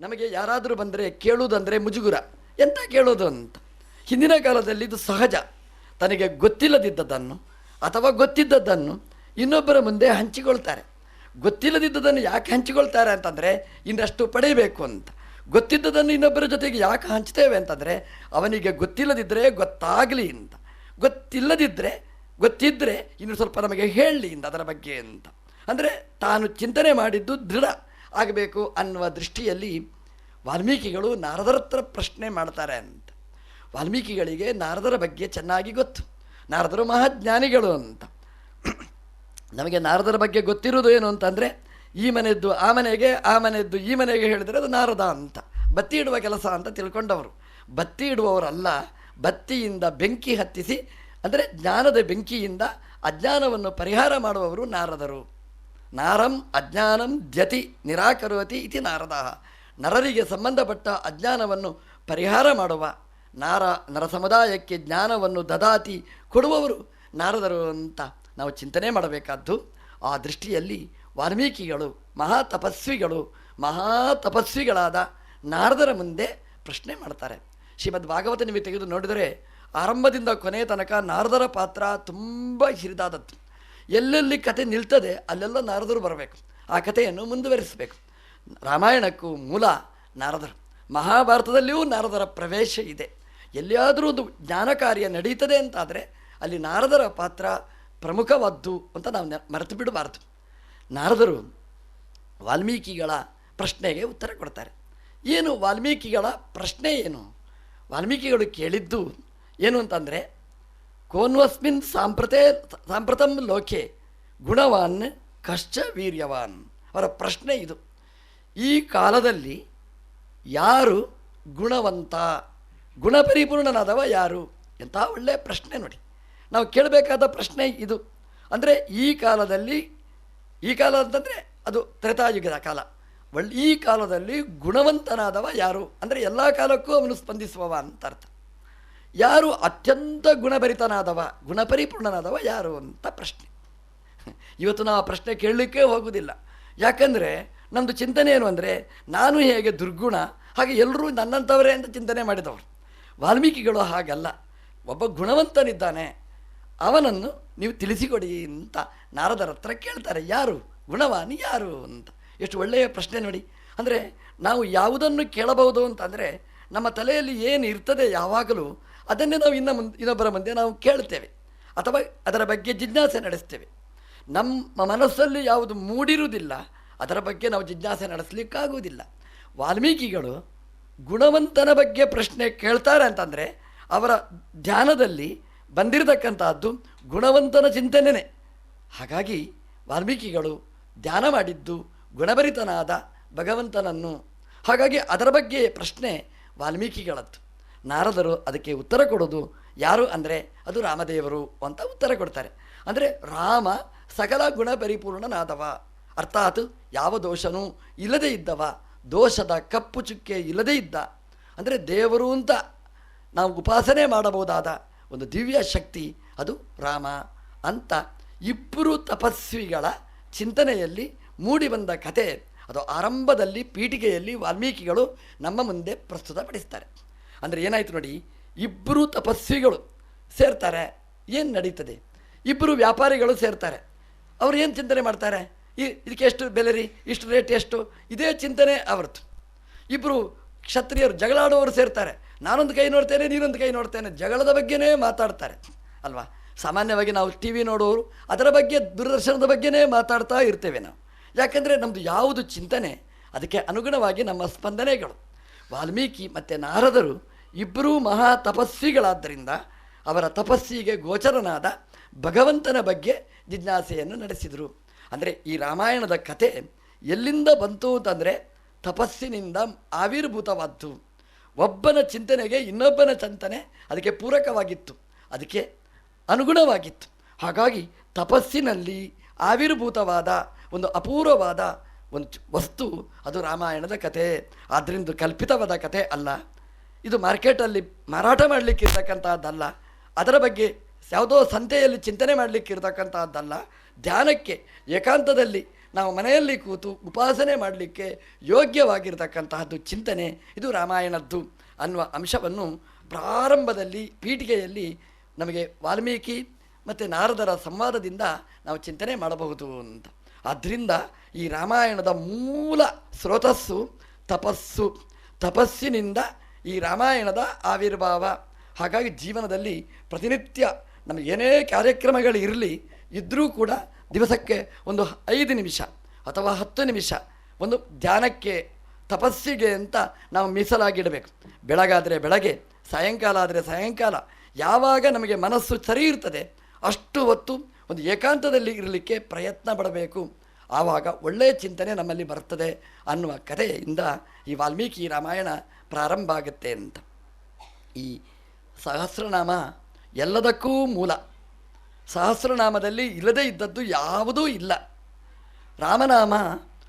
ನಮಗೆ ಯಾರಾದರೂ ಬಂದರೆ ಕೇಳುವುದಂದರೆ ಮುಜುಗುರ. ಎಂತ ಕೇಳೋದು ಅಂತ? ಹಿಂದಿನ ಕಾಲದಲ್ಲಿ ಇದು ಸಹಜ. ತನಗೆ ಗೊತ್ತಿಲ್ಲದಿದ್ದದನ್ನು ಅಥವಾ ಗೊತ್ತಿದ್ದದ್ದನ್ನು ಇನ್ನೊಬ್ಬರ ಮುಂದೆ ಹಂಚಿಕೊಳ್ತಾರೆ. ಗೊತ್ತಿಲ್ಲದಿದ್ದದನ್ನು ಯಾಕೆ ಹಂಚಿಕೊಳ್ತಾರೆ ಅಂತಂದರೆ ಇನ್ನಷ್ಟು ಪಡೆಯಬೇಕು ಅಂತ. ಗೊತ್ತಿದ್ದದನ್ನು ಇನ್ನೊಬ್ಬರ ಜೊತೆಗೆ ಯಾಕೆ ಹಂಚ್ತೇವೆ ಅಂತಂದರೆ ಅವನಿಗೆ ಗೊತ್ತಿಲ್ಲದಿದ್ದರೆ ಗೊತ್ತಾಗಲಿ ಅಂತ. ಗೊತ್ತಿಲ್ಲದಿದ್ದರೆ ಗೊತ್ತಿದ್ದರೆ ಇನ್ನು ಸ್ವಲ್ಪ ನಮಗೆ ಹೇಳಲಿ ಅಂತ ಅದರ ಬಗ್ಗೆ ಅಂತ. ಅಂದರೆ ತಾನು ಚಿಂತನೆ ಮಾಡಿದ್ದು ದೃಢ. ಆಗಬೇಕು ಅನ್ನುವ ದೃಷ್ಟಿಯಲ್ಲಿ ವಾಲ್ಮೀಕಿಗಳು ನಾರದರತ್ರ ಪ್ರಶ್ನೆ ಮಾಡ್ತಾರೆ ಅಂತ. ವಾಲ್ಮೀಕಿಗಳಿಗೆ ನಾರದರ ಬಗ್ಗೆ ಚೆನ್ನಾಗಿ ಗೊತ್ತು. ನಾರದರು ಮಹಾಜ್ಞಾನಿಗಳು ಅಂತ. ನಮಗೆ ನಾರದರ ಬಗ್ಗೆ ಗೊತ್ತಿರೋದು ಏನು ಅಂತಂದರೆ ಈ ಮನೆಯದ್ದು ಆ ಮನೆಗೆ, ಆ ಮನೆಯದ್ದು ಈ ಮನೆಗೆ ಹೇಳಿದರೆ ಅದು ನಾರದ ಅಂತ. ಬತ್ತಿ ಇಡುವ ಕೆಲಸ ಅಂತ ತಿಳ್ಕೊಂಡವರು. ಬತ್ತಿ ಇಡುವವರಲ್ಲ, ಬತ್ತಿಯಿಂದ ಬೆಂಕಿ ಹತ್ತಿಸಿ, ಅಂದರೆ ಜ್ಞಾನದ ಬೆಂಕಿಯಿಂದ ಅಜ್ಞಾನವನ್ನು ಪರಿಹಾರ ಮಾಡುವವರು ನಾರದರು. ನಾರಂ ಅಜ್ಞಾನಂ ದ್ಯತಿ ನಿರಾಕರೋತಿ ಇತಿ ನಾರದ ನರರಿಗೆ ಸಂಬಂಧಪಟ್ಟ ಅಜ್ಞಾನವನ್ನು ಪರಿಹಾರ ಮಾಡುವ, ನಾರ ನರ ಸಮುದಾಯಕ್ಕೆ ಜ್ಞಾನವನ್ನು ದದಾತಿ ಕೊಡುವವರು ನಾರದರು ಅಂತ ನಾವು ಚಿಂತನೆ ಮಾಡಬೇಕಾದ್ದು. ಆ ದೃಷ್ಟಿಯಲ್ಲಿ ವಾಲ್ಮೀಕಿಗಳು ಮಹಾ ತಪಸ್ವಿಗಳು ಮಹಾ ತಪಸ್ವಿಗಳಾದ ನಾರದರ ಮುಂದೆ ಪ್ರಶ್ನೆ ಮಾಡ್ತಾರೆ. ಶ್ರೀಮದ್ ಭಾಗವತ ನೀವು ತೆಗೆದು ನೋಡಿದರೆ, ಆರಂಭದಿಂದ ಕೊನೆಯ ತನಕ ನಾರದರ ಪಾತ್ರ ತುಂಬ ಹಿರಿದಾದದ್ದು. ಎಲ್ಲೆಲ್ಲಿ ಕತೆ ನಿಲ್ತದೆ ಅಲ್ಲೆಲ್ಲ ನಾರದರು ಬರಬೇಕು. ಆ ಕಥೆಯನ್ನು ಮುಂದುವರಿಸಬೇಕು. ರಾಮಾಯಣಕ್ಕೂ ಮೂಲ ನಾರದರು. ಮಹಾಭಾರತದಲ್ಲಿಯೂ ನಾರದರ ಪ್ರವೇಶ ಇದೆ. ಎಲ್ಲಿಯಾದರೂ ಒಂದು ಜ್ಞಾನ ಕಾರ್ಯ ನಡೀತದೆ ಅಂತಾದರೆ ಅಲ್ಲಿ ನಾರದರ ಪಾತ್ರ ಪ್ರಮುಖವಾದ್ದು ಅಂತ ನಾವು ಮರೆತು ಬಿಡಬಾರ್ದು. ನಾರದರು ವಾಲ್ಮೀಕಿಗಳ ಪ್ರಶ್ನೆಗೆ ಉತ್ತರ ಕೊಡ್ತಾರೆ. ಏನು ವಾಲ್ಮೀಕಿಗಳ ಪ್ರಶ್ನೆ ಏನು? ವಾಲ್ಮೀಕಿಗಳು ಕೇಳಿದ್ದು ಏನು ಅಂತಂದರೆ ಕೋನ್ವಸ್ಮಿನ್ ಸಾಂಪ್ರತೆ ಸಾಂಪ್ರತಂ ಲೋಕೆ ಗುಣವಾನ್ ಕಶ್ಚ ವೀರ್ಯವಾನ್ ಅವರ ಪ್ರಶ್ನೆ ಇದು. ಈ ಕಾಲದಲ್ಲಿ ಯಾರು ಗುಣವಂತ, ಗುಣಪರಿಪೂರ್ಣನಾದವ ಯಾರು? ಎಂಥ ಒಳ್ಳೆಯ ಪ್ರಶ್ನೆ ನೋಡಿ. ನಾವು ಕೇಳಬೇಕಾದ ಪ್ರಶ್ನೆ ಇದು. ಅಂದರೆ ಈ ಕಾಲದಲ್ಲಿ, ಈ ಕಾಲ ಅಂತಂದರೆ ಅದು ತ್ರೇತಾಯುಗದ ಕಾಲ. ಒಳ್ಳೆ ಈ ಕಾಲದಲ್ಲಿ ಗುಣವಂತನಾದವ ಯಾರು? ಅಂದರೆ ಎಲ್ಲ ಕಾಲಕ್ಕೂ ಅವನು ಸ್ಪಂದಿಸುವವ ಅಂತ ಅರ್ಥ. ಯಾರು ಅತ್ಯಂತ ಗುಣಭರಿತನಾದವ, ಗುಣಪರಿಪೂರ್ಣನಾದವ ಯಾರು ಅಂತ ಪ್ರಶ್ನೆ. ಇವತ್ತು ನಾವು ಆ ಪ್ರಶ್ನೆ ಕೇಳಲಿಕ್ಕೆ ಹೋಗುವುದಿಲ್ಲ ಯಾಕಂದರೆ ನಮ್ಮದು ಚಿಂತನೆ ಏನು ಅಂದರೆ, ನಾನು ಹೇಗೆ ದುರ್ಗುಣ, ಹಾಗೆ ಎಲ್ಲರೂ ನನ್ನಂಥವರೇ ಅಂತ ಚಿಂತನೆ ಮಾಡಿದವರು. ವಾಲ್ಮೀಕಿಗಳು ಹಾಗಲ್ಲ. ಒಬ್ಬ ಗುಣವಂತನಿದ್ದಾನೆ. ಅವನನ್ನು ನೀವು ತಿಳಿಸಿಕೊಡಿ ಅಂತ ನಾರದರ ಹತ್ರ ಕೇಳ್ತಾರೆ. ಯಾರು? ಗುಣವಾನಿ ಯಾರು ಅಂತ. ಎಷ್ಟು ಒಳ್ಳೆಯ ಪ್ರಶ್ನೆ ನೋಡಿ. ಅಂದರೆ ನಾವು ಯಾವುದನ್ನು ಕೇಳಬಹುದು ಅಂತಂದರೆ, ನಮ್ಮ ತಲೆಯಲ್ಲಿ ಏನು ಇರ್ತದೆ ಯಾವಾಗಲೂ ಅದನ್ನೇ ನಾವು ಇನ್ನ ಮುಂದೆ, ಇನ್ನೊಬ್ಬರ ಮುಂದೆ ನಾವು ಕೇಳ್ತೇವೆ. ಅಥವಾ ಅದರ ಬಗ್ಗೆ ಜಿಜ್ಞಾಸೆ ನಡೆಸ್ತೇವೆ. ನಮ್ಮ ಮನಸ್ಸಲ್ಲಿ ಯಾವುದು ಮೂಡಿರುವುದಿಲ್ಲ, ಅದರ ಬಗ್ಗೆ ನಾವು ಜಿಜ್ಞಾಸೆ ನಡೆಸಲಿಕ್ಕಾಗುವುದಿಲ್ಲ. ವಾಲ್ಮೀಕಿಗಳು ಗುಣವಂತನ ಬಗ್ಗೆ ಪ್ರಶ್ನೆ ಕೇಳ್ತಾರೆ ಅಂತಂದರೆ, ಅವರ ಧ್ಯಾನದಲ್ಲಿ ಬಂದಿರತಕ್ಕಂತಹದ್ದು ಗುಣವಂತನ ಚಿಂತನೆಯೇ ಹಾಗಾಗಿ ವಾಲ್ಮೀಕಿಗಳು ಧ್ಯಾನ ಮಾಡಿದ್ದು ಗುಣಭರಿತನಾದ ಭಗವಂತನನ್ನು. ಹಾಗಾಗಿ ಅದರ ಬಗ್ಗೆ ಪ್ರಶ್ನೆ ವಾಲ್ಮೀಕಿಗಳದ್ದು. ನಾರದರು ಅದಕ್ಕೆ ಉತ್ತರ ಕೊಡೋದು ಯಾರು ಅಂದರೆ ಅದು ರಾಮದೇವರು ಅಂತ ಉತ್ತರ ಕೊಡ್ತಾರೆ. ಅಂದರೆ ರಾಮ ಸಕಲ ಗುಣ ಪರಿಪೂರ್ಣನಾದವ. ಅರ್ಥಾತ್ ಯಾವ ದೋಷನೂ ಇಲ್ಲದೇ ಇದ್ದವ. ದೋಷದ ಕಪ್ಪು ಚುಕ್ಕೆ ಇಲ್ಲದೇ ಇದ್ದ. ಅಂದರೆ ದೇವರು ಅಂತ ನಾವು ಉಪಾಸನೆ ಮಾಡಬಹುದಾದ ಒಂದು ದಿವ್ಯ ಶಕ್ತಿ ಅದು ರಾಮ ಅಂತ ಇಬ್ಬರು ತಪಸ್ವಿಗಳ ಚಿಂತನೆಯಲ್ಲಿ ಮೂಡಿಬಂದ ಕಥೆ ಅದು ಆರಂಭದಲ್ಲಿ ಪೀಠಿಗೆಯಲ್ಲಿ ವಾಲ್ಮೀಕಿಗಳು ನಮ್ಮ ಮುಂದೆ ಪ್ರಸ್ತುತಪಡಿಸ್ತಾರೆ. ಅಂದರೆ ಏನಾಯಿತು ನೋಡಿ ಇಬ್ಬರು ತಪಸ್ವಿಗಳು ಸೇರ್ತಾರೆ, ಏನು ನಡೀತದೆ? ಇಬ್ಬರು ವ್ಯಾಪಾರಿಗಳು ಸೇರ್ತಾರೆ. ಅವ್ರು ಏನು ಚಿಂತನೆ ಮಾಡ್ತಾರೆ? ಈ ಇದಕ್ಕೆ ಎಷ್ಟು ಬೆಲೆ ರೀ? ಇಷ್ಟು ರೇಟ್ ಎಷ್ಟು? ಇದೇ ಚಿಂತನೆ ಅವ್ರದ್ದು ಇಬ್ಬರು ಕ್ಷತ್ರಿಯರು ಜಗಳಾಡುವವರು ಸೇರ್ತಾರೆ. ನಾನೊಂದು ಕೈ ನೋಡ್ತೇನೆ, ನೀನೊಂದು ಕೈ ನೋಡ್ತೇನೆ, ಜಗಳದ ಬಗ್ಗೆನೇ ಮಾತಾಡ್ತಾರೆ. ಅಲ್ವಾ? ಸಾಮಾನ್ಯವಾಗಿ ನಾವು ಟಿ ವಿ ನೋಡೋರು, ಅದರ ಬಗ್ಗೆ, ದೂರದರ್ಶನದ ಬಗ್ಗೆನೇ ಮಾತಾಡ್ತಾ ಇರ್ತೇವೆ ನಾವು. ಯಾಕಂದರೆ ನಮ್ಮದು ಯಾವುದು ಚಿಂತನೆ, ಅದಕ್ಕೆ ಅನುಗುಣವಾಗಿ ನಮ್ಮ ಸ್ಪಂದನೆಗಳು. ವಾಲ್ಮೀಕಿ ಮತ್ತು ನಾರದರು ಇಬ್ಬರೂ ಮಹಾ ತಪಸ್ವಿಗಳಾದ್ದರಿಂದ ಅವರ ತಪಸ್ಸಿಗೆ ಗೋಚರನಾದ ಭಗವಂತನ ಬಗ್ಗೆ ಜಿಜ್ಞಾಸೆಯನ್ನು ನಡೆಸಿದರು. ಅಂದರೆ ಈ ರಾಮಾಯಣದ ಕತೆ ಎಲ್ಲಿಂದ ಬಂತು ಅಂತಂದರೆ ತಪಸ್ಸಿನಿಂದ ಆವಿರ್ಭೂತವಾದ್ದು. ಒಬ್ಬನ ಚಿಂತನೆಗೆ ಇನ್ನೊಬ್ಬನ ಚಿಂತನೆ ಅದಕ್ಕೆ ಪೂರಕವಾಗಿತ್ತು. ಅದಕ್ಕೆ ಅನುಗುಣವಾಗಿತ್ತು. ಹಾಗಾಗಿ ತಪಸ್ಸಿನಲ್ಲಿ ಆವಿರ್ಭೂತವಾದ ಒಂದು ಅಪೂರ್ವವಾದ ಒಂದು ವಸ್ತು ಅದು ರಾಮಾಯಣದ ಕತೆ. ಆದ್ದರಿಂದ ಕಲ್ಪಿತವಾದ ಕತೆ ಅಲ್ಲ. ಇದು ಮಾರ್ಕೆಟಲ್ಲಿ ಮಾರಾಟ ಮಾಡಲಿಕ್ಕಿರ್ತಕ್ಕಂಥದ್ದಲ್ಲ ಅದರ ಬಗ್ಗೆ ಯಾವುದೋ ಸಂತೆಯಲ್ಲಿ ಚಿಂತನೆ ಮಾಡಲಿಕ್ಕಿರ್ತಕ್ಕಂಥದ್ದಲ್ಲ ಧ್ಯಾನಕ್ಕೆ, ಏಕಾಂತದಲ್ಲಿ ನಾವು ಮನೆಯಲ್ಲಿ ಕೂತು ಉಪಾಸನೆ ಮಾಡಲಿಕ್ಕೆ ಯೋಗ್ಯವಾಗಿರತಕ್ಕಂತಹದ್ದು ಚಿಂತನೆ ಇದು ರಾಮಾಯಣದ್ದು ಅನ್ನುವ ಅಂಶವನ್ನು ಪ್ರಾರಂಭದಲ್ಲಿ, ಪೀಠಿಗೆಯಲ್ಲಿ ನಮಗೆ ವಾಲ್ಮೀಕಿ ಮತ್ತು ನಾರದರ ಸಂವಾದದಿಂದ ನಾವು ಚಿಂತನೆ ಮಾಡಬಹುದು ಅಂತ. ಆದ್ದರಿಂದ ಈ ರಾಮಾಯಣದ ಮೂಲ ಸ್ರೋತಸ್ಸು ತಪಸ್ಸು, ತಪಸ್ಸಿನಿಂದ ಈ ರಾಮಾಯಣದ ಆವಿರ್ಭಾವ. ಹಾಗಾಗಿ ಜೀವನದಲ್ಲಿ ಪ್ರತಿನಿತ್ಯ ನಮಗೆ ಏನೇ ಕಾರ್ಯಕ್ರಮಗಳು ಇರಲಿ ಇದ್ದರೂ ಕೂಡ ದಿವಸಕ್ಕೆ ಒಂದು ಐದು ನಿಮಿಷ ಅಥವಾ ಹತ್ತು ನಿಮಿಷ ಒಂದು ಧ್ಯಾನಕ್ಕೆ, ತಪಸ್ಸಿಗೆ ಅಂತ ನಾವು ಮೀಸಲಾಗಿಡಬೇಕು. ಬೆಳಗಾದರೆ ಬೆಳಗ್ಗೆ, ಸಾಯಂಕಾಲ ಆದರೆ ಸಾಯಂಕಾಲ, ಯಾವಾಗ ನಮಗೆ ಮನಸ್ಸು ಸರಿ ಇರ್ತದೆ ಅಷ್ಟು ಹೊತ್ತು ಒಂದು ಏಕಾಂತದಲ್ಲಿ ಇರಲಿಕ್ಕೆ ಪ್ರಯತ್ನ ಪಡಬೇಕು. ಆವಾಗ ಒಳ್ಳೆಯ ಚಿಂತನೆ ನಮ್ಮಲ್ಲಿ ಬರ್ತದೆ ಅನ್ನುವ ಕಥೆಯಿಂದ ಈ ವಾಲ್ಮೀಕಿ ರಾಮಾಯಣ ಪ್ರಾರಂಭ ಆಗುತ್ತೆ ಅಂತ. ಈ ಸಹಸ್ರನಾಮ ಎಲ್ಲದಕ್ಕೂ ಮೂಲ. ಸಹಸ್ರನಾಮದಲ್ಲಿ ಇಲ್ಲದೇ ಇದ್ದದ್ದು ಯಾವುದೂ ಇಲ್ಲ. ರಾಮನಾಮ,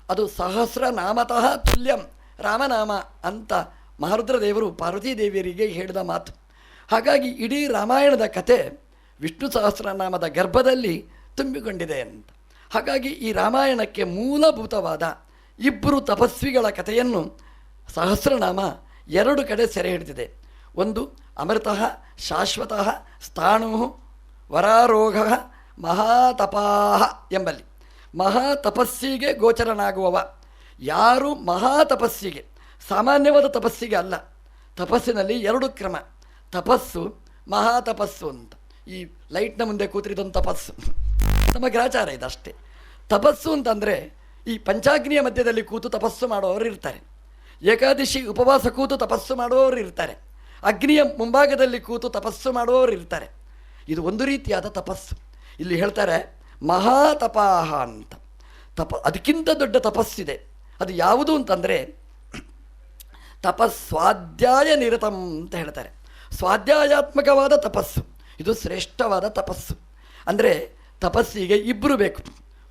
ಅದು ಸಹಸ್ರನಾಮತಃ ತುಲ್ಯಂ, ರಾಮನಾಮ ಅಂತ ಮಹಾರುದ್ರ ದೇವರು ಪಾರ್ವತೀ ದೇವಿಯರಿಗೆ ಹೇಳಿದ ಮಾತು. ಹಾಗಾಗಿ ಇಡೀ ರಾಮಾಯಣದ ಕತೆ ವಿಷ್ಣು ಸಹಸ್ರನಾಮದ ಗರ್ಭದಲ್ಲಿ ತುಂಬಿಕೊಂಡಿದೆ ಅಂತ. ಹಾಗಾಗಿ ಈ ರಾಮಾಯಣಕ್ಕೆ ಮೂಲಭೂತವಾದ ಇಬ್ಬರು ತಪಸ್ವಿಗಳ ಕಥೆಯನ್ನು ಸಹಸ್ರನಾಮ ಎರಡು ಕಡೆ ಸೆರೆ ಹಿಡಿದಿದೆ. ಒಂದು, ಅಮೃತಃ, ಶಾಶ್ವತಃ, ಸ್ಥಾಣು ವರಾರೋಗ ಮಹಾತಪಾಹ ಎಂಬಲ್ಲಿ. ಮಹಾ ತಪಸ್ಸಿಗೆ ಗೋಚರನಾಗುವವ. ಯಾರು ಮಹಾ ತಪಸ್ಸಿಗೆ ಸಾಮಾನ್ಯವಾದ ತಪಸ್ಸಿಗೆ ಅಲ್ಲ. ತಪಸ್ಸಿನಲ್ಲಿ ಎರಡು ಕ್ರಮ. ತಪಸ್ಸು ಮಹಾ ತಪಸ್ಸು ಅಂತ. ಈ ಲೈಟ್ನ ಮುಂದೆ ಕೂತಿರಿದೊಂದು ತಪಸ್ಸು. ನಮ್ಮ ಗ್ರಾಚಾರ ಇದಷ್ಟೇ. ತಪಸ್ಸು ಅಂತಂದರೆ ಈ ಪಂಚಾಗ್ನಿಯ ಮಧ್ಯದಲ್ಲಿ ಕೂತು ತಪಸ್ಸು ಮಾಡುವವರು ಇರ್ತಾರೆ. ಏಕಾದಶಿ ಉಪವಾಸ ಕೂತು ತಪಸ್ಸು ಮಾಡುವವರು ಇರ್ತಾರೆ. ಅಗ್ನಿಯ ಮುಂಭಾಗದಲ್ಲಿ ಕೂತು ತಪಸ್ಸು ಮಾಡುವವರು ಇರ್ತಾರೆ. ಇದು ಒಂದು ರೀತಿಯಾದ ತಪಸ್ಸು. ಇಲ್ಲಿ ಹೇಳ್ತಾರೆ, ಮಹಾತಪಾಹ ಅಂತ. ತಪ, ಅದಕ್ಕಿಂತ ದೊಡ್ಡ ತಪಸ್ಸಿದೆ. ಅದು ಯಾವುದು ಅಂತಂದರೆ ತಪಸ್ವಾಧ್ಯಾಯ ನಿರತಂ ಅಂತ ಹೇಳ್ತಾರೆ. ಸ್ವಾಧ್ಯಾಯಾತ್ಮಕವಾದ ತಪಸ್ಸು. ಇದು ಶ್ರೇಷ್ಠವಾದ ತಪಸ್ಸು. ಅಂದರೆ ತಪಸ್ಸಿಗೆ ಇಬ್ಬರು ಬೇಕು.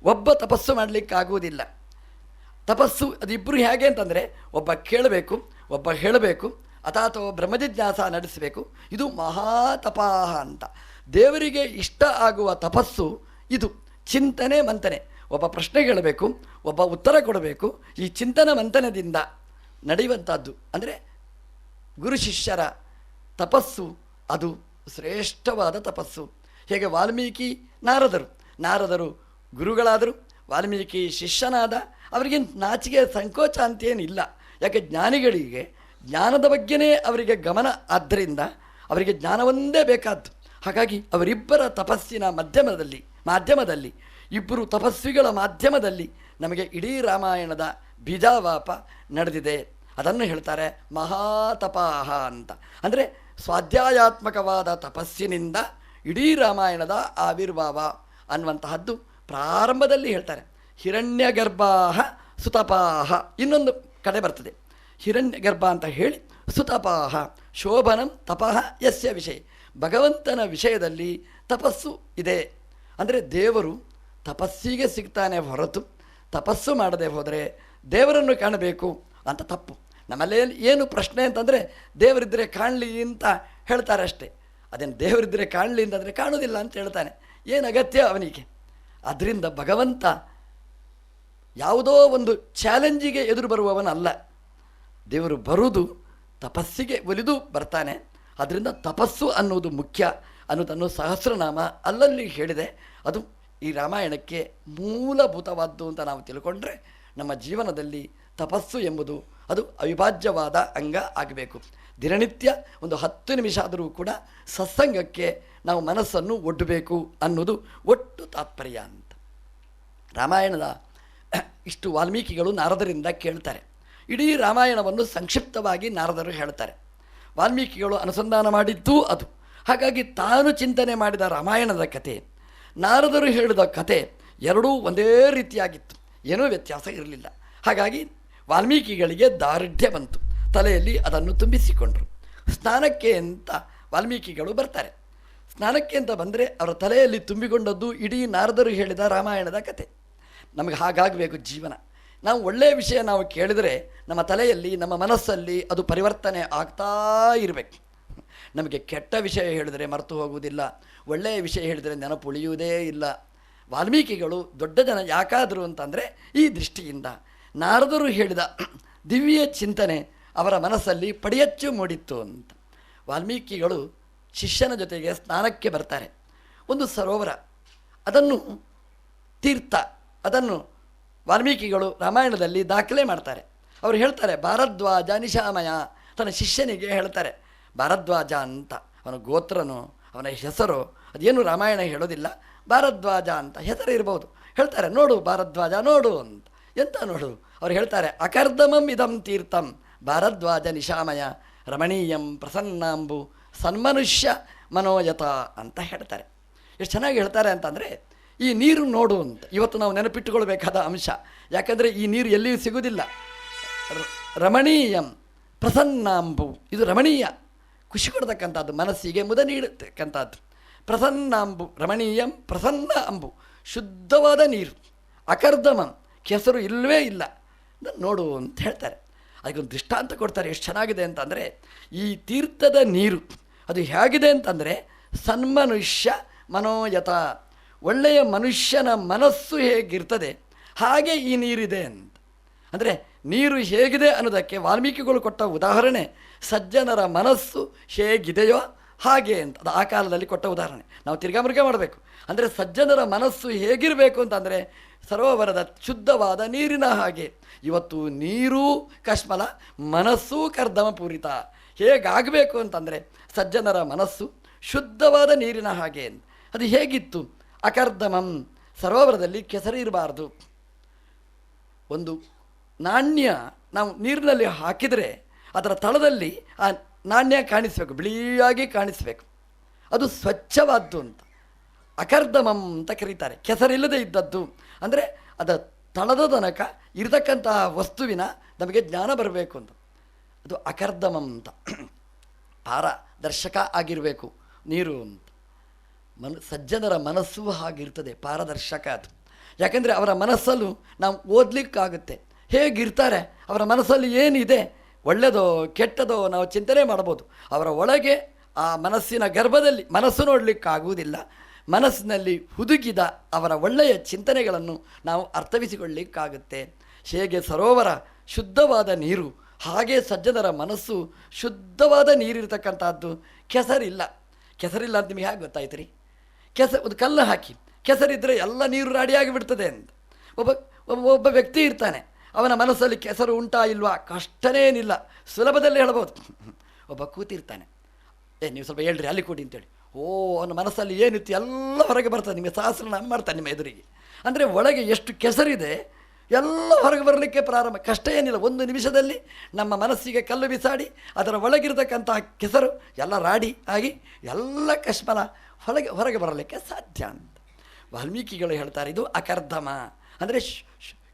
ಒಬ್ಬ ತಪಸ್ಸು ಮಾಡಲಿಕ್ಕಾಗುವುದಿಲ್ಲ. ತಪಸ್ಸು ಅದು ಇಬ್ಬರು ಹೇಗೆ ಅಂತಂದರೆ, ಒಬ್ಬ ಕೇಳಬೇಕು, ಒಬ್ಬ ಹೇಳಬೇಕು ಅಥವಾ ಬ್ರಹ್ಮಜಿಜ್ಞಾಸ ನಡೆಸಬೇಕು. ಇದು ಮಹಾತಪಾಹ ಅಂತ. ದೇವರಿಗೆ ಇಷ್ಟ ಆಗುವ ತಪಸ್ಸು ಇದು. ಚಿಂತನೆ ಮಂಥನೆ. ಒಬ್ಬ ಪ್ರಶ್ನೆ ಕೇಳಬೇಕು, ಒಬ್ಬ ಉತ್ತರ ಕೊಡಬೇಕು. ಈ ಚಿಂತನ ಮಂಥನದಿಂದ ನಡೆಯುವಂಥದ್ದು ಅಂದರೆ ಗುರು ಶಿಷ್ಯರ ತಪಸ್ಸು ಅದು ಶ್ರೇಷ್ಠವಾದ ತಪಸ್ಸು. ಹೇಗೆ ವಾಲ್ಮೀಕಿ ನಾರದರು? ನಾರದರು ಗುರುಗಳಾದರು, ವಾಲ್ಮೀಕಿ ಶಿಷ್ಯನಾದ, ಅವರಿಗೆ ನಾಚಿಕೆ ಸಂಕೋಚ ಅಂತೇನಿಲ್ಲ ಯಾಕೆ ಜ್ಞಾನಿಗಳಿಗೆ, ಜ್ಞಾನದ ಬಗ್ಗೆನೇ ಅವರಿಗೆ ಗಮನ ಆದ್ದರಿಂದ ಅವರಿಗೆ ಜ್ಞಾನವೊಂದೇ ಬೇಕಾದ್ದು. ಹಾಗಾಗಿ ಅವರಿಬ್ಬರ ತಪಸ್ಸಿನ ಮಾಧ್ಯಮದಲ್ಲಿ ಮಾಧ್ಯಮದಲ್ಲಿ, ಇಬ್ಬರು ತಪಸ್ವಿಗಳ ಮಾಧ್ಯಮದಲ್ಲಿ ನಮಗೆ ಇಡೀ ರಾಮಾಯಣದ ಬೀಜಾವಾಪ ನಡೆದಿದೆ. ಅದನ್ನು ಹೇಳ್ತಾರೆ ಮಹಾತಪಾಹ ಅಂತ. ಅಂದರೆ ಸ್ವಾಧ್ಯಾಯಾತ್ಮಕವಾದ ತಪಸ್ಸಿನಿಂದ ಇಡೀ ರಾಮಾಯಣದ ಆವಿರ್ಭಾವ ಅನ್ನುವಂತಹದ್ದು ಪ್ರಾರಂಭದಲ್ಲಿ ಹೇಳ್ತಾರೆ. ಹಿರಣ್ಯ ಗರ್ಭಾಹ ಸುತಪಾಹ. ಇನ್ನೊಂದು ಕಡೆ ಬರ್ತದೆ. ಹಿರಣ್ಯ ಗರ್ಭ ಅಂತ ಹೇಳಿ ಸುತಪಾಹ. ಶೋಭನಂ ತಪಃ ಯಸ್ಯ ವಿಷಯ. ಭಗವಂತನ ವಿಷಯದಲ್ಲಿ ತಪಸ್ಸು ಇದೆ. ಅಂದರೆ ದೇವರು ತಪಸ್ಸಿಗೆ ಸಿಗ್ತಾನೆ ಹೊರತು ತಪಸ್ಸು ಮಾಡದೆ ಹೋದರೆ ದೇವರನ್ನು ಕಾಣಬೇಕು ಅಂತ ತಪ್ಪು. ನಮ್ಮಲ್ಲಿ ಏನು ಪ್ರಶ್ನೆ ಅಂತಂದರೆ ದೇವರಿದ್ದರೆ ಕಾಣಲಿ ಅಂತ ಹೇಳ್ತಾರೆ ಅಷ್ಟೇ. ಅದೇನು ದೇವರಿದ್ದರೆ ಕಾಣಲಿಲ್ಲ ಅಂದರೆ ಕಾಣೋದಿಲ್ಲ ಅಂತ ಹೇಳ್ತಾನೆ. ಏನು ಅಗತ್ಯ ಅವನಿಗೆ? ಅದರಿಂದ ಭಗವಂತ ಯಾವುದೋ ಒಂದು ಚಾಲೆಂಜಿಗೆ ಎದುರು ಬರುವವನಲ್ಲ. ದೇವರು ಬರುವುದು ತಪಸ್ಸಿಗೆ ಒಲಿದು ಬರ್ತಾನೆ. ಅದರಿಂದ ತಪಸ್ಸು ಅನ್ನೋದು ಮುಖ್ಯ ಅನ್ನೋದನ್ನು ಸಹಸ್ರನಾಮ ಅಲ್ಲಲ್ಲಿ ಹೇಳಿದೆ. ಅದು ಈ ರಾಮಾಯಣಕ್ಕೆ ಮೂಲಭೂತವಾದ್ದು ಅಂತ ನಾವು ತಿಳ್ಕೊಂಡ್ರೆ ನಮ್ಮ ಜೀವನದಲ್ಲಿ ತಪಸ್ಸು ಎಂಬುದು ಅದು ಅವಿಭಾಜ್ಯವಾದ ಅಂಗ ಆಗಬೇಕು. ದಿನನಿತ್ಯ ಒಂದು ಹತ್ತು ನಿಮಿಷ ಆದರೂ ಕೂಡ ಸತ್ಸಂಗಕ್ಕೆ ನಾವು ಮನಸ್ಸನ್ನು ಒಡ್ಡಬೇಕು ಅನ್ನೋದು ಒಟ್ಟು ತಾತ್ಪರ್ಯ ಅಂತ. ರಾಮಾಯಣದ ಇಷ್ಟು ವಾಲ್ಮೀಕಿಗಳು ನಾರದರಿಂದ ಕೇಳ್ತಾರೆ. ಇಡೀ ರಾಮಾಯಣವನ್ನು ಸಂಕ್ಷಿಪ್ತವಾಗಿ ನಾರದರು ಹೇಳ್ತಾರೆ. ವಾಲ್ಮೀಕಿಗಳು ಅನುಸಂಧಾನ ಮಾಡಿದ್ದೂ ಅದು. ಹಾಗಾಗಿ ತಾನು ಚಿಂತನೆ ಮಾಡಿದ ರಾಮಾಯಣದ ಕತೆ, ನಾರದರು ಹೇಳಿದ ಕತೆ ಎರಡೂ ಒಂದೇ ರೀತಿಯಾಗಿತ್ತು. ಏನೂ ವ್ಯತ್ಯಾಸ ಇರಲಿಲ್ಲ. ಹಾಗಾಗಿ ವಾಲ್ಮೀಕಿಗಳಿಗೆ ದಾರ್ಢ್ಯ ಬಂತು. ತಲೆಯಲ್ಲಿ ಅದನ್ನು ತುಂಬಿಸಿಕೊಂಡರು. ಸ್ನಾನಕ್ಕೆ ಅಂತ ವಾಲ್ಮೀಕಿಗಳು ಬರ್ತಾರೆ. ಸ್ನಾನಕ್ಕೆ ಅಂತ ಬಂದರೆ ಅವರ ತಲೆಯಲ್ಲಿ ತುಂಬಿಕೊಂಡದ್ದು ಇಡೀ ನಾರದರು ಹೇಳಿದ ರಾಮಾಯಣದ ಕತೆ. ನಮಗೆ ಹಾಗಾಗಬೇಕು ಜೀವನ. ನಾವು ಒಳ್ಳೆಯ ವಿಷಯ ನಾವು ಕೇಳಿದರೆ ನಮ್ಮ ತಲೆಯಲ್ಲಿ, ನಮ್ಮ ಮನಸ್ಸಲ್ಲಿ ಅದು ಪರಿವರ್ತನೆ ಆಗ್ತಾ ಇರಬೇಕು. ನಮಗೆ ಕೆಟ್ಟ ವಿಷಯ ಹೇಳಿದರೆ ಮರೆತು ಹೋಗುವುದಿಲ್ಲ. ಒಳ್ಳೆಯ ವಿಷಯ ಹೇಳಿದರೆ ನೆನಪು ಉಳಿಯುವುದೇ ಇಲ್ಲ. ವಾಲ್ಮೀಕಿಗಳು ದೊಡ್ಡ ಜನ ಯಾಕಾದರು ಅಂತಂದರೆ ಈ ದೃಷ್ಟಿಯಿಂದ ನಾರದರು ಹೇಳಿದ ದಿವ್ಯ ಚಿಂತನೆ ಅವರ ಮನಸ್ಸಲ್ಲಿ ಪಡೆಯಚ್ಚು ಮೂಡಿತ್ತು ಅಂತ. ವಾಲ್ಮೀಕಿಗಳು ಶಿಷ್ಯನ ಜೊತೆಗೆ ಸ್ನಾನಕ್ಕೆ ಬರ್ತಾರೆ. ಒಂದು ಸರೋವರ. ಅದನ್ನು ತೀರ್ಥ, ಅದನ್ನು ವಾಲ್ಮೀಕಿಗಳು ರಾಮಾಯಣದಲ್ಲಿ ದಾಖಲೆ ಮಾಡ್ತಾರೆ. ಅವರು ಹೇಳ್ತಾರೆ, ಭಾರದ್ವಾಜ ನಿಶಾಮಯ ತನ್ನ ಶಿಷ್ಯನಿಗೆ ಹೇಳ್ತಾರೆ. ಭಾರದ್ವಾಜ ಅಂತ. ಅವನ ಗೋತ್ರನು, ಅವನ ಹೆಸರು, ಅದೇನು ರಾಮಾಯಣ ಹೇಳೋದಿಲ್ಲ. ಭಾರದ್ವಾಜ ಅಂತ ಹೆಸರು ಇರ್ಬೋದು. ಹೇಳ್ತಾರೆ, ನೋಡು ಭಾರದ್ವಾಜ, ನೋಡು ಅಂತ. ಎಂತ ನೋಡು? ಅವ್ರು ಹೇಳ್ತಾರೆ, ಅಕರ್ದಮಂ ಇದಂ ತೀರ್ಥಂ, ಭಾರದ್ವಾಜ ನಿಶಾಮಯ, ರಮಣೀಯಂ ಪ್ರಸನ್ನಾಂಬು, ಸನ್ಮನುಷ್ಯ ಮನೋಯತ ಅಂತ ಹೇಳ್ತಾರೆ. ಎಷ್ಟು ಚೆನ್ನಾಗಿ ಹೇಳ್ತಾರೆ ಅಂತಂದರೆ, ಈ ನೀರು ನೋಡು ಅಂತ. ಇವತ್ತು ನಾವು ನೆನಪಿಟ್ಟುಕೊಳ್ಬೇಕಾದ ಅಂಶ. ಯಾಕಂದರೆ ಈ ನೀರು ಎಲ್ಲಿಯೂ ಸಿಗುವುದಿಲ್ಲ. ರಮಣೀಯಂ ಪ್ರಸನ್ನಾಂಬು. ಇದು ರಮಣೀಯ. ಖುಷಿ ಕೊಡ್ತಕ್ಕಂಥದ್ದು, ಮನಸ್ಸಿಗೆ ಮುದ ನೀಡತಕ್ಕಂಥದ್ದು ಪ್ರಸನ್ನಾಂಬು, ರಮಣೀಯಂ ಪ್ರಸನ್ನ ಅಂಬು. ಶುದ್ಧವಾದ ನೀರು. ಅಕರ್ದಮಂ. ಕೆಸರು ಇಲ್ಲವೇ ಇಲ್ಲ. ನೋಡು ಅಂತ ಹೇಳ್ತಾರೆ. ಅದಕ್ಕೊಂದು ದೃಷ್ಟಾಂತ ಕೊಡ್ತಾರೆ ಎಷ್ಟು ಚೆನ್ನಾಗಿದೆ ಅಂತಂದರೆ, ಈ ತೀರ್ಥದ ನೀರು ಅದು ಹೇಗಿದೆ ಅಂತಂದರೆ, ಸನ್ಮನುಷ್ಯ ಮನೋಯತ, ಒಳ್ಳೆಯ ಮನುಷ್ಯನ ಮನಸ್ಸು ಹೇಗಿರ್ತದೆ, ಹಾಗೆ ಈ ನೀರಿದೆ ಅಂತ. ಅಂದರೆ ನೀರು ಹೇಗಿದೆ ಅನ್ನೋದಕ್ಕೆ ವಾಲ್ಮೀಕಿಗಳು ಕೊಟ್ಟ ಉದಾಹರಣೆ, ಸಜ್ಜನರ ಮನಸ್ಸು ಹೇಗಿದೆಯೋ ಹಾಗೆ ಅಂತ. ಅದು ಆ ಕಾಲದಲ್ಲಿ ಕೊಟ್ಟ ಉದಾಹರಣೆ. ನಾವು ತಿರ್ಗಾಮರ್ಗ ಮಾಡಬೇಕು. ಅಂದರೆ ಸಜ್ಜನರ ಮನಸ್ಸು ಹೇಗಿರಬೇಕು ಅಂತಂದರೆ ಸರೋವರದ ಶುದ್ಧವಾದ ನೀರಿನ ಹಾಗೆ. ಇವತ್ತು ನೀರೂ, ಕಶ್ಮಲ, ಮನಸ್ಸೂ, ಕರ್ದಮ ಪೂರಿತ. ಹೇಗಾಗಬೇಕು ಅಂತಂದರೆ ಸಜ್ಜನರ ಮನಸ್ಸು ಶುದ್ಧವಾದ ನೀರಿನ ಹಾಗೆ. ಅದು ಹೇಗಿತ್ತು? ಅಕರ್ದಮಂ. ಸರೋವರದಲ್ಲಿ ಕೆಸರಿ ಇರಬಾರ್ದು. ಒಂದು ನಾಣ್ಯ ನಾವು ನೀರಿನಲ್ಲಿ ಹಾಕಿದರೆ ಅದರ ತಳದಲ್ಲಿ ಆ ನಾಣ್ಯ ಕಾಣಿಸ್ಬೇಕು, ಬಿಳಿಯಾಗಿ ಕಾಣಿಸ್ಬೇಕು. ಅದು ಸ್ವಚ್ಛವಾದ್ದು ಅಂತ. ಅಕರ್ದಮಂ ಅಂತ ಕರೀತಾರೆ. ಕೆಸರಿಲ್ಲದೆ ಇದ್ದದ್ದು. ಅಂದರೆ ಅದು ತಳದ ತನಕ ಇರತಕ್ಕಂತಹ ವಸ್ತುವಿನ ನಮಗೆ ಜ್ಞಾನ ಬರಬೇಕು ಅಂತ. ಅದು ಅಕರ್ದಮಂ ಅಂತ. ಪಾರದರ್ಶಕ ಆಗಿರಬೇಕು. ನೀರು ಅಂತ. ಮನ ಸಜ್ಜನರ ಮನಸ್ಸು ಹಾಗಿರ್ತದೆ. ಪಾರದರ್ಶಕ ಅದು. ಯಾಕೆಂದರೆ ಅವರ ಮನಸ್ಸಲ್ಲೂ ನಾವು ಓದಲಿಕ್ಕಾಗುತ್ತೆ. ಹೇಗಿರ್ತಾರೆ, ಅವರ ಮನಸ್ಸಲ್ಲಿ ಏನಿದೆ ಒಳ್ಳೆಯದೋ ಕೆಟ್ಟದೋ ನಾವು ಚಿಂತನೆ ಮಾಡ್ಬೋದು. ಅವರ ಒಳಗೆ ಆ ಮನಸ್ಸಿನ ಗರ್ಭದಲ್ಲಿ ಮನಸ್ಸು ನೋಡಲಿಕ್ಕಾಗುವುದಿಲ್ಲ. ಮನಸ್ಸಿನಲ್ಲಿ ಹುದುಗಿದ ಅವರ ಒಳ್ಳೆಯ ಚಿಂತನೆಗಳನ್ನು ನಾವು ಅರ್ಥವಿಸಿಕೊಳ್ಳಿಕ್ಕಾಗುತ್ತೆ. ಹೇಗೆ ಸರೋವರ ಶುದ್ಧವಾದ ನೀರು, ಹಾಗೆ ಸಜ್ಜನರ ಮನಸ್ಸು ಶುದ್ಧವಾದ ನೀರಿರ್ತಕ್ಕಂಥದ್ದು ಕೆಸರಿಲ್ಲ. ಕೆಸರಿಲ್ಲ ಅಂತ ನಿಮಗೆ ಹೇಗೆ ಗೊತ್ತಾಯ್ತು ರೀ ಕೆಸ, ಒಂದು ಕಲ್ಲು ಹಾಕಿ ಕೆಸರಿದ್ದರೆ ಎಲ್ಲ ನೀರು ರಾಡಿಯಾಗಿ ಬಿಡ್ತದೆ ಅಂತ. ಒಬ್ಬ ಒಬ್ಬ ವ್ಯಕ್ತಿ ಇರ್ತಾನೆ, ಅವನ ಮನಸ್ಸಲ್ಲಿ ಕೆಸರು ಉಂಟಾ ಇಲ್ವಾ ಕಷ್ಟನೇನಿಲ್ಲ ಸುಲಭದಲ್ಲಿ ಹೇಳ್ಬೋದು ಒಬ್ಬ ಕೂತಿರ್ತಾನೆ. ಏ, ನೀವು ಸ್ವಲ್ಪ ಹೇಳ್ರಿ, ಅಲ್ಲಿ ಕೂಡಿ ಅಂತೇಳಿ. ಓ, ಅವನ ಮನಸ್ಸಲ್ಲಿ ಏನಿತ್ತು ಎಲ್ಲ ಹೊರಗೆ ಬರ್ತದೆ ನಿಮಗೆ ಸಹಸ್ರನಾಮ ಮಾಡ್ತಾನೆ ನಿಮ್ಮ ಎದುರಿಗೆ. ಅಂದರೆ ಒಳಗೆ ಎಷ್ಟು ಕೆಸರಿದೆ, ಎಲ್ಲ ಹೊರಗೆ ಬರಲಿಕ್ಕೆ ಪ್ರಾರಂಭ. ಕಷ್ಟ ಏನಿಲ್ಲ, ಒಂದು ನಿಮಿಷದಲ್ಲಿ ನಮ್ಮ ಮನಸ್ಸಿಗೆ ಕಲ್ಲು ಬಿಸಾಡಿ, ಅದರ ಒಳಗಿರತಕ್ಕಂತಹ ಕೆಸರು ಎಲ್ಲ ರಾಡಿ ಆಗಿ, ಎಲ್ಲ ಕಶ್ಮಲ ಹೊರಗೆ ಹೊರಗೆ ಬರಲಿಕ್ಕೆ ಸಾಧ್ಯ ಅಂತ. ವಾಲ್ಮೀಕಿಗಳು ಹೇಳ್ತಾರೆ, ಇದು ಅಕರ್ಧಮ. ಅಂದರೆ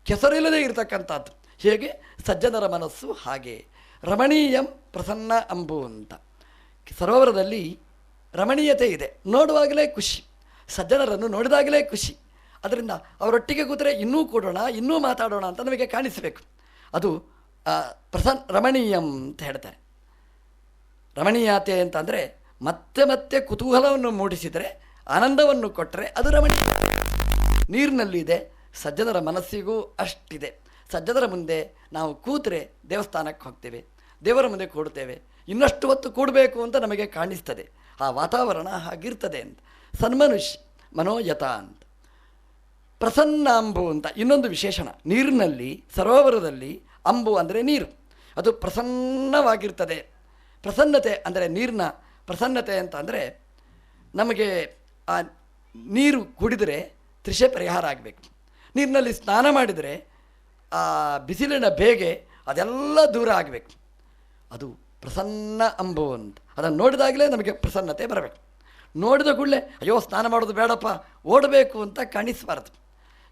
ಕೆಸರಿಲ್ಲದೆ ಇರತಕ್ಕಂಥದ್ದು. ಹೇಗೆ? ಸಜ್ಜನರ ಮನಸ್ಸು ಹಾಗೆ. ರಮಣೀಯಂ ಪ್ರಸನ್ನ ಅಂಬು ಅಂತ. ಸರೋವರದಲ್ಲಿ ರಮಣೀಯತೆ ಇದೆ. ನೋಡುವಾಗಲೇ ಖುಷಿ. ಸಜ್ಜನರನ್ನು ನೋಡಿದಾಗಲೇ ಖುಷಿ. ಅದರಿಂದ ಅವರೊಟ್ಟಿಗೆ ಕೂತರೆ ಇನ್ನೂ ಕೂಡೋಣ, ಇನ್ನೂ ಮಾತಾಡೋಣ ಅಂತ ನಮಗೆ ಕಾಣಿಸಬೇಕು. ಅದು ಪ್ರಸನ್ ರಮಣೀಯಂ ಅಂತ ಹೇಳ್ತಾರೆ. ರಮಣೀಯತೆ ಅಂತಂದರೆ ಮತ್ತೆ ಮತ್ತೆ ಕುತೂಹಲವನ್ನು ಮೂಡಿಸಿದರೆ, ಆನಂದವನ್ನು ಕೊಟ್ಟರೆ ಅದು ರಮಣೀಯ. ನೀರಿನಲ್ಲಿದೆ, ಸಜ್ಜನರ ಮನಸ್ಸಿಗೂ ಅಷ್ಟಿದೆ. ಸಜ್ಜನರ ಮುಂದೆ ನಾವು ಕೂತರೆ ದೇವಸ್ಥಾನಕ್ಕೆ ಹೋಗ್ತೇವೆ, ದೇವರ ಮುಂದೆ ಕೂಡ್ತೇವೆ. ಇನ್ನಷ್ಟು ಹೊತ್ತು ಕೂಡಬೇಕು ಅಂತ ನಮಗೆ ಕಾಣಿಸ್ತದೆ. ಆ ವಾತಾವರಣ ಹಾಗಿರ್ತದೆ ಅಂತ. ಸನ್ಮನುಷ್ಯ ಮನೋಯತ ಅಂತ ಪ್ರಸನ್ನಾಂಬು ಅಂತ ಇನ್ನೊಂದು ವಿಶೇಷಣ. ನೀರಿನಲ್ಲಿ, ಸರೋವರದಲ್ಲಿ ಅಂಬು ಅಂದರೆ ನೀರು. ಅದು ಪ್ರಸನ್ನವಾಗಿರ್ತದೆ. ಪ್ರಸನ್ನತೆ ಅಂದರೆ ನೀರಿನ ಪ್ರಸನ್ನತೆ ಅಂತ ಅಂದರೆ ನಮಗೆ ಆ ನೀರು ಕುಡಿದರೆ ತ್ರಿಷೆ ಪರಿಹಾರ ಆಗಬೇಕು. ನೀರಿನಲ್ಲಿ ಸ್ನಾನ ಮಾಡಿದರೆ ಆ ಬಿಸಿಲಿನ ಬೇಗೆ ಅದೆಲ್ಲ ದೂರ ಆಗಬೇಕು. ಅದು ಪ್ರಸನ್ನ ಅಂಬು ಅಂತ. ಅದನ್ನು ನೋಡಿದಾಗಲೇ ನಮಗೆ ಪ್ರಸನ್ನತೆ ಬರಬೇಕು. ನೋಡಿದ ಕೂಡಲೇ, ಅಯ್ಯೋ, ಸ್ನಾನ ಮಾಡೋದು ಬೇಡಪ್ಪ, ಓಡಬೇಕು ಅಂತ ಕಾಣಿಸಬಾರದು.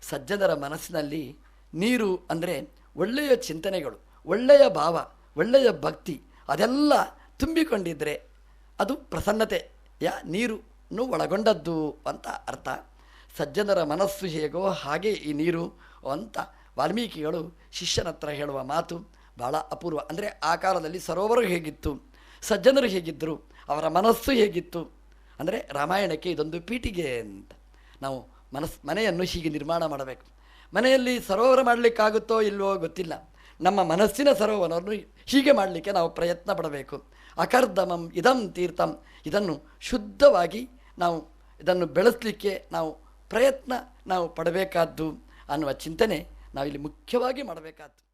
ಸಜ್ಜನರ ಮನಸ್ಸಿನಲ್ಲಿ ನೀರು ಅಂದರೆ ಒಳ್ಳೆಯ ಚಿಂತನೆಗಳು, ಒಳ್ಳೆಯ ಭಾವ, ಒಳ್ಳೆಯ ಭಕ್ತಿ, ಅದೆಲ್ಲ ತುಂಬಿಕೊಂಡಿದ್ದರೆ ಅದು ಪ್ರಸನ್ನತೆಯ ನೀರನ್ನು ಒಳಗೊಂಡದ್ದು ಅಂತ ಅರ್ಥ. ಸಜ್ಜನರ ಮನಸ್ಸು ಹೇಗೋ ಹಾಗೆ ಈ ನೀರು ಅಂತ ವಾಲ್ಮೀಕಿಗಳು ಶಿಷ್ಯನತ್ರ ಹೇಳುವ ಮಾತು. ಭಾಳ ಅಪೂರ್ವ. ಅಂದರೆ ಆ ಕಾಲದಲ್ಲಿ ಸರೋವರ ಹೇಗಿತ್ತು? ಸಜ್ಜನರು ಹೇಗಿದ್ದರು ಅವರ ಮನಸ್ಸು ಹೇಗಿತ್ತು? ಅಂದರೆ ರಾಮಾಯಣಕ್ಕೆ ಇದೊಂದು ಪೀಠಿಗೆ ಅಂತ. ನಾವು ಮನಸ್, ಮನೆಯನ್ನು ಹೀಗೆ ನಿರ್ಮಾಣ ಮಾಡಬೇಕು. ಮನೆಯಲ್ಲಿ ಸರೋವರ ಮಾಡಲಿಕ್ಕಾಗುತ್ತೋ ಇಲ್ವೋ ಗೊತ್ತಿಲ್ಲ. ನಮ್ಮ ಮನಸ್ಸಿನ ಸರೋವರವನ್ನು ಹೀಗೆ ಮಾಡಲಿಕ್ಕೆ ನಾವು ಪ್ರಯತ್ನ ಪಡಬೇಕು. ಅಕರ್ದಮಂ ಇದಂ ತೀರ್ಥಂ. ಇದನ್ನು ಶುದ್ಧವಾಗಿ ನಾವು, ಇದನ್ನು ಬೆಳೆಸಲಿಕ್ಕೆ ನಾವು ಪ್ರಯತ್ನ ನಾವು ಪಡಬೇಕಾದ್ದು ಅನ್ನುವ ಚಿಂತನೆ ನಾವಿಲ್ಲಿ ಮುಖ್ಯವಾಗಿ ಮಾಡಬೇಕಾದ್ದು.